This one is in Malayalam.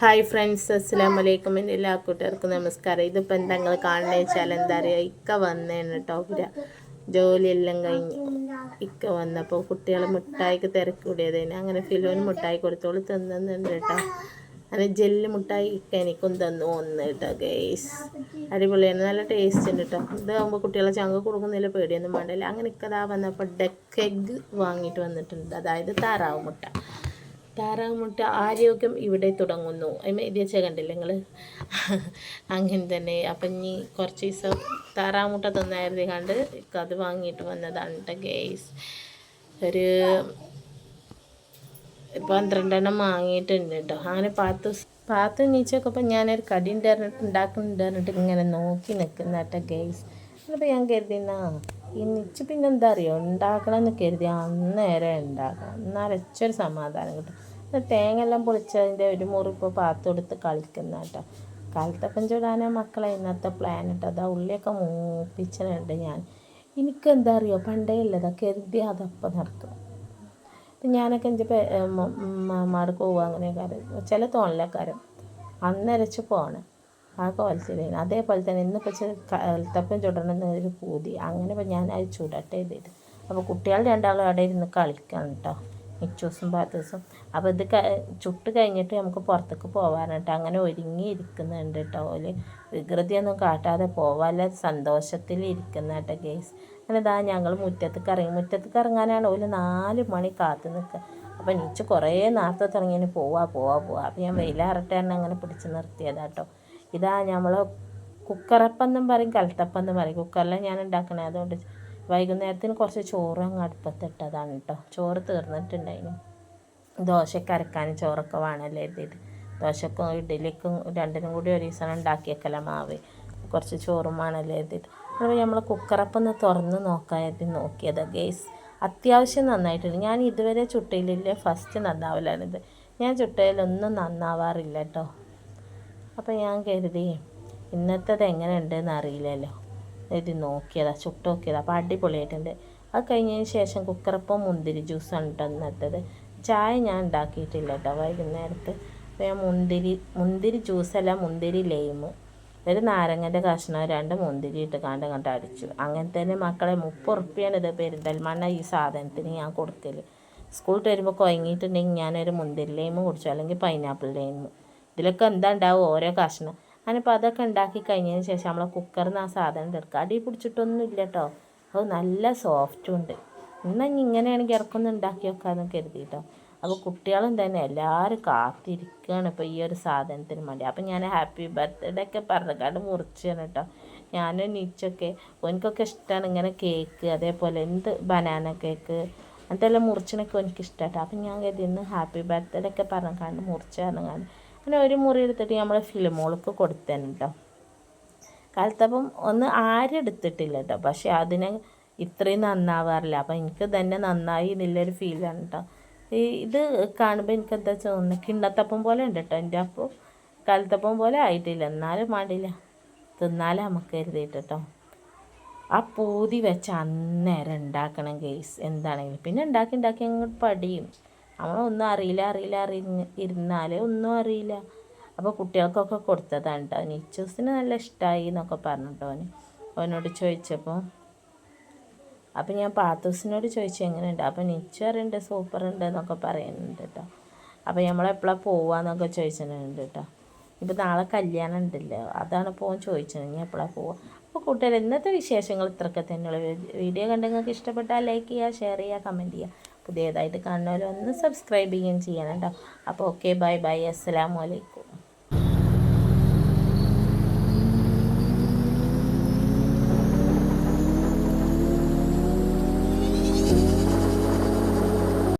ഹായ് ഫ്രണ്ട്സ് അസ്സാം വലൈക്കും എന്റെ എല്ലാ കൂട്ടുകാർക്കും നമസ്കാരം. ഇതിപ്പോൾ എന്താ നിങ്ങൾ കാണുന്നത് വെച്ചാൽ എന്താ പറയുക ഇക്ക വന്നേന്ന് കേട്ടോ പുര ജോലിയെല്ലാം കഴിഞ്ഞു ഇക്ക വന്നപ്പോൾ കുട്ടികൾ മിഠായിക്ക് തിരക്കൂടിയതേന് അങ്ങനെ ഫിലോന് മിഠായി കൊടുത്തോളൂ തിന്നുന്നുണ്ട് കേട്ടോ അങ്ങനെ ജെല്ല് മിഠായി ഇക്ക എനിക്കും തന്നു. ഒന്ന് കേട്ടോ ഗേസ് അടിപൊളിയാണ്. നല്ല ടേസ്റ്റ് ഉണ്ട് കേട്ടോ ഇതാകുമ്പോൾ കുട്ടികളെ ചങ്ക കൊടുക്കുന്നില്ല പേടിയൊന്നും വേണ്ടല്ലോ. അങ്ങനെ ഇക്കതാ വന്നപ്പോൾ ഡെക്ക് എഗ് വാങ്ങിയിട്ട് വന്നിട്ടുണ്ട്. അതായത് താറാവ് മുട്ട. താറാവ് മുട്ട ആരോഗ്യം ഇവിടെ തുടങ്ങുന്നു. വെച്ചാൽ കണ്ടില്ല നിങ്ങൾ അങ്ങനെ തന്നെ. അപ്പം ഇനി കുറച്ച് ദിവസം താറാമുട്ട തന്നായിരുന്നു കണ്ട് അത് വാങ്ങിയിട്ട് വന്നതാണ് ഗേസ് ഒരു പന്ത്രണ്ടെണ്ണം വാങ്ങിയിട്ടുണ്ട് കേട്ടോ അങ്ങനെ പാത്ത് പാത്ത് നീച്ചൊക്കെ ഞാനൊരു കടി ഉണ്ടായിരുന്നിട്ട് ഉണ്ടാക്കുന്നുണ്ടായിരുന്നിട്ട് ഇങ്ങനെ നോക്കി നിൽക്കുന്ന കേട്ടോ ഗേസ് അപ്പോൾ ഞാൻ കരുതിന്നാ ഈ നിച്ച് പിന്നെ എന്താ അറിയോ ഉണ്ടാക്കണമെന്ന് കരുതി അന്നേരം ഉണ്ടാക്കണം. എന്നാൽ വെച്ചൊരു സമാധാനം കിട്ടും. തേങ്ങ എല്ലാം പൊളിച്ചതിന്റെ ഒരു മുറി ഇപ്പോൾ പാത്ത് കൊടുത്ത് കളിക്കുന്ന കേട്ടോ. കാലത്തപ്പം ചൂടാനാ മക്കളെ ഇന്നത്തെ പ്ലാൻ ഇട്ടോ അതാ ഉള്ളിയൊക്കെ മൂപ്പിച്ചിട്ടുണ്ട് ഞാൻ. എനിക്കെന്താ അറിയോ പണ്ടേ ഇല്ലതാ കരുതി അതപ്പം നടക്കും ഞാനൊക്കെ എന്റെ മാർക്ക് പോവുക അങ്ങനെയൊക്കെ ചില തോന്നലക്കാരും അന്നരച്ച് പോകണം ആ കോലത്തിലേന് അതേപോലെ തന്നെ ഇന്നിപ്പോൾ കലത്തപ്പം ചുടണമെന്ന് ഒരു പൂതി. അങ്ങനെ ഞാൻ അത് ചുടട്ടെ ഇത് അപ്പോൾ കുട്ടികൾ രണ്ടാളും അവിടെ ഇരുന്ന് കളിക്കണം കേട്ടോ മിച്ചൂസും പാത്തൂസും. അപ്പോൾ ഇത് ചുട്ട് കഴിഞ്ഞിട്ട് നമുക്ക് പുറത്തേക്ക് പോകാനായിട്ട് അങ്ങനെ ഒരുങ്ങി ഇരിക്കുന്നുണ്ട് കേട്ടോ ഓൽ. വികൃതിയൊന്നും കാട്ടാതെ പോവാല്ല സന്തോഷത്തിൽ ഇരിക്കുന്ന കേട്ടോ ഗെയ്സ് അങ്ങനെ ഇതാ ഞങ്ങൾ മുറ്റത്തേക്ക് ഇറങ്ങി. മുറ്റത്തേക്ക് ഇറങ്ങാനാണ് ഓൽ നാല് മണി കാത്തു നിൽക്കുക അപ്പോൾ നീച്ച് കുറേ നേരത്തെ തുടങ്ങിയതിന് പോവാ പോവാ പോവാ. അപ്പോൾ ഞാൻ വെയിലാറട്ടെ അങ്ങനെ പിടിച്ച് നിർത്തിയതാട്ടോ ഇതാ നമ്മൾ കുക്കറപ്പം എന്നും പറയും കലത്തപ്പം പറയും. കുക്കറിലാണ് ഞാൻ ഉണ്ടാക്കണേ അതുകൊണ്ട് വൈകുന്നേരത്തിന് കുറച്ച് ചോറ് അങ്ങ് അടുപ്പത്തിട്ടതാണ് കേട്ടോ ചോറ് തീർന്നിട്ടുണ്ടായിരുന്നു ദോശയ്ക്ക് അരക്കാനും ചോറൊക്കെ വേണമല്ലേ എഴുതിയിട്ട്. ദോശക്കും ഇഡ്ഡലിക്കും രണ്ടിനും കൂടി ഒരു ദിവസം ഉണ്ടാക്കിയേക്കല മാവ്. കുറച്ച് ചോറും വേണമല്ലേ എഴുതിയിട്ട്. അപ്പോൾ നമ്മൾ കുക്കറപ്പൊന്ന് തുറന്ന് നോക്കാൻ നോക്കിയത്. ഗേസ് അത്യാവശ്യം നന്നായിട്ടുണ്ട്. ഞാൻ ഇതുവരെ ചുട്ടയിലില്ലേ. ഫസ്റ്റ് നന്നാവലാണിത്. ഞാൻ ചുട്ടയിലൊന്നും നന്നാവാറില്ല കേട്ടോ അപ്പോൾ ഞാൻ കരുതി ഇന്നത്തേത് എങ്ങനെ ഉണ്ടെന്ന് അറിയില്ലല്ലോ. ഇത് നോക്കിയതാ ചുട്ട് നോക്കിയതാ. അപ്പോൾ അടിപൊളിയായിട്ടുണ്ട്. അത് കഴിഞ്ഞതിന് ശേഷം കുക്കറപ്പം മുന്തിരി ജ്യൂസാണ് കേട്ടോ ഇന്നത്തേത്. ചായ ഞാൻ ഉണ്ടാക്കിയിട്ടില്ല കേട്ടോ വൈകുന്നേരത്ത്. അപ്പോൾ ഞാൻ മുന്തിരി മുന്തിരി ജ്യൂസല്ല മുന്തിരി ലൈമ്. ഒരു നാരങ്ങന്റെ കഷ്ണം രണ്ട് മുന്തിരി ഇട്ട് കണ്ട് കണ്ട് അടിച്ചു. അങ്ങനെ തന്നെ മക്കളെ മുപ്പത് ഇത് പെരിന്തൽമണ്ണ ഈ സാധനത്തിന് ഞാൻ കൊടുക്കൽ സ്കൂളിൽ വരുമ്പോൾ കുഴങ്ങിയിട്ടുണ്ടെങ്കിൽ ഞാനൊരു മുന്തിരി ലൈമ് കുടിച്ചു അല്ലെങ്കിൽ പൈനാപ്പിൾ ലെയിമ് ഇതിലൊക്കെ എന്താ ഉണ്ടാവും? ഓരോ കഷ്ണം. ഞാനിപ്പോൾ അതൊക്കെ ഉണ്ടാക്കി കഴിഞ്ഞതിന് ശേഷം നമ്മളെ കുക്കറിൽ നിന്ന് ആ സാധനം എടുക്കുക അടി പിടിച്ചിട്ടൊന്നും ഇല്ല കേട്ടോ അത് നല്ല സോഫ്റ്റും ഉണ്ട്. എന്നാൽ ഇങ്ങനെയാണെങ്കിൽ ഇറക്കൊന്ന് ഉണ്ടാക്കി വെക്കാമെന്ന് കരുതിയിട്ടോ അപ്പോൾ കുട്ടികളും തന്നെ എല്ലാവരും കാത്തിരിക്കുകയാണ് ഇപ്പോൾ ഈ ഒരു സാധനത്തിന് വേണ്ടി. അപ്പോൾ ഞാൻ ഹാപ്പി ബർത്ത്ഡേ ഒക്കെ പറഞ്ഞിട്ട് മുറിച്ചാണ് കേട്ടോ ഞാനും നീച്ചൊക്കെ എനിക്കൊക്കെ ഇഷ്ടമാണ് ഇങ്ങനെ കേക്ക് അതേപോലെ എന്ത് ബനാന കേക്ക് അതെല്ലാം മുറിച്ചിനൊക്കെ എനിക്ക് ഇഷ്ടമാട്ടോ അപ്പം ഞാൻ കരുതി ഇന്ന് ഹാപ്പി ബർത്ത്ഡേ ഒക്കെ പറഞ്ഞാണ്ട് മുറിച്ചാണ് കാണും അങ്ങനെ ഒരു മുറി എടുത്തിട്ട് നമ്മൾ ഫിലിമോൾക്ക് കൊടുത്തേനെ കേട്ടോ കാലത്തപ്പം ഒന്ന് ആരും എടുത്തിട്ടില്ല കേട്ടോ പക്ഷേ അതിനെ ഇത്രയും നന്നാവാറില്ല. അപ്പം എനിക്ക് തന്നെ നന്നായി എന്നുള്ളൊരു ഫീലാണ് കേട്ടോ ഈ ഇത് കാണുമ്പോൾ എനിക്ക് എന്താ തോന്നുന്നത് കിണ്ണത്തപ്പം പോലെ ഉണ്ട് കേട്ടോ എന്റെ അപ്പോൾ കാലത്തപ്പം പോലെ ആയിട്ടില്ല. എന്നാലും മാടില്ല തിന്നാലേ നമുക്ക് കരുതിയിട്ട് കേട്ടോ ആ പൂതി വെച്ച് അന്നേരം ഉണ്ടാക്കണം കേസ് എന്താണെങ്കിലും. പിന്നെ ഉണ്ടാക്കി ഉണ്ടാക്കി അങ്ങോട്ട് പടിയും. നമ്മളൊന്നും അറിയില്ല അറിയില്ല അറിഞ്ഞ് ഇരുന്നാൽ ഒന്നും അറിയില്ല. അപ്പോൾ കുട്ടികൾക്കൊക്കെ കൊടുത്തതാണ് കേട്ടോ നിച്ചൂസിന് നല്ല ഇഷ്ടമായി എന്നൊക്കെ പറഞ്ഞു അവന് അവനോട് ചോദിച്ചപ്പോൾ അപ്പം ഞാൻ പാത്തൂസിനോട് ചോദിച്ചു എങ്ങനെയുണ്ട്? അപ്പം നിച്ചു അറിയുണ്ട് സൂപ്പർ ഉണ്ട് എന്നൊക്കെ പറയുന്നുണ്ട് കേട്ടോ അപ്പോൾ നമ്മളെപ്പോഴാണ് പോവാന്നൊക്കെ ചോദിച്ചിട്ടുണ്ട് കേട്ടോ ഇപ്പം നാളെ കല്യാണം ഉണ്ടല്ലോ അതാണ് പോകാൻ ചോദിച്ചത്. ഞാൻ എപ്പോഴാണ് പോവുക അപ്പോൾ കൂട്ടുകാർ ഇന്നത്തെ വിശേഷങ്ങൾ ഇത്രയൊക്കെ തന്നെയുള്ളൂ വീഡിയോ കണ്ട് നിങ്ങൾക്ക് ഇഷ്ടപ്പെട്ടാൽ ലൈക്ക് ചെയ്യുക ഷെയർ ചെയ്യുക കമന്റ് ചെയ്യുക. പുതിയതായിട്ട് കാണുന്നവരൊന്ന് സബ്സ്ക്രൈബ് ചെയ്യുകയും ചെയ്യണം കേട്ടോ. അപ്പോൾ ഓക്കെ ബൈ ബൈ അസ്സലാമു അലൈക്കും.